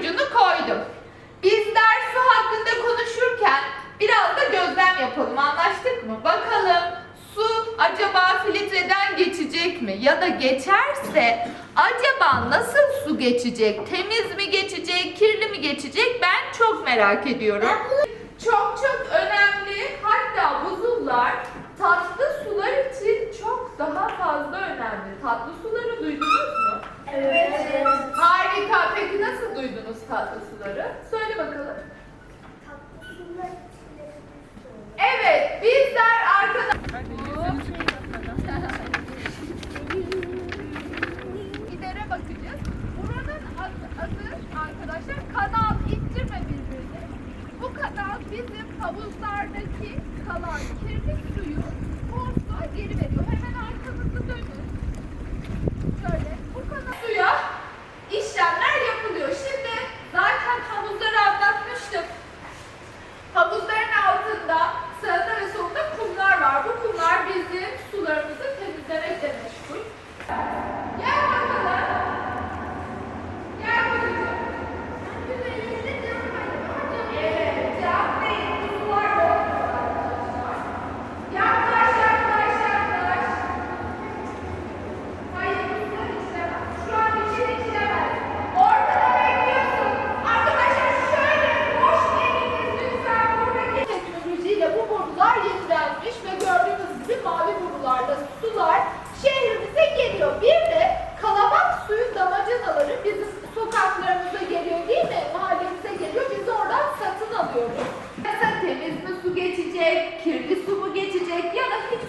ucunu koydum. Bizler su hakkında konuşurken biraz da gözlem yapalım anlaştık mı? Bakalım su acaba filtreden geçecek mi? Ya da geçerse acaba nasıl su geçecek? Temiz mi geçecek, kirli mi geçecek? Ben çok merak ediyorum. Çok çok önemli. Hatta buzullar tatlı sular için çok daha fazla önemli. Tatlı suları duydunuz mu? Evet. Harika. Peki nasıl duydunuz tatlı suları? Söyle bakalım. Evet, bizler arkadaşlar gidere bakacağız. Buranın adı, adı arkadaşlar kanal ittirme birbirini. Bu kanal bizim havuzlardaki kalan kirli suyu だ。boylarında sular şehrimize geliyor. Bir de kalabak suyu damacanaları bizim sokaklarımıza geliyor değil mi? Mahallemize geliyor. Biz oradan satın alıyoruz. Mesela temiz mi su geçecek, kirli su mu geçecek ya da hiç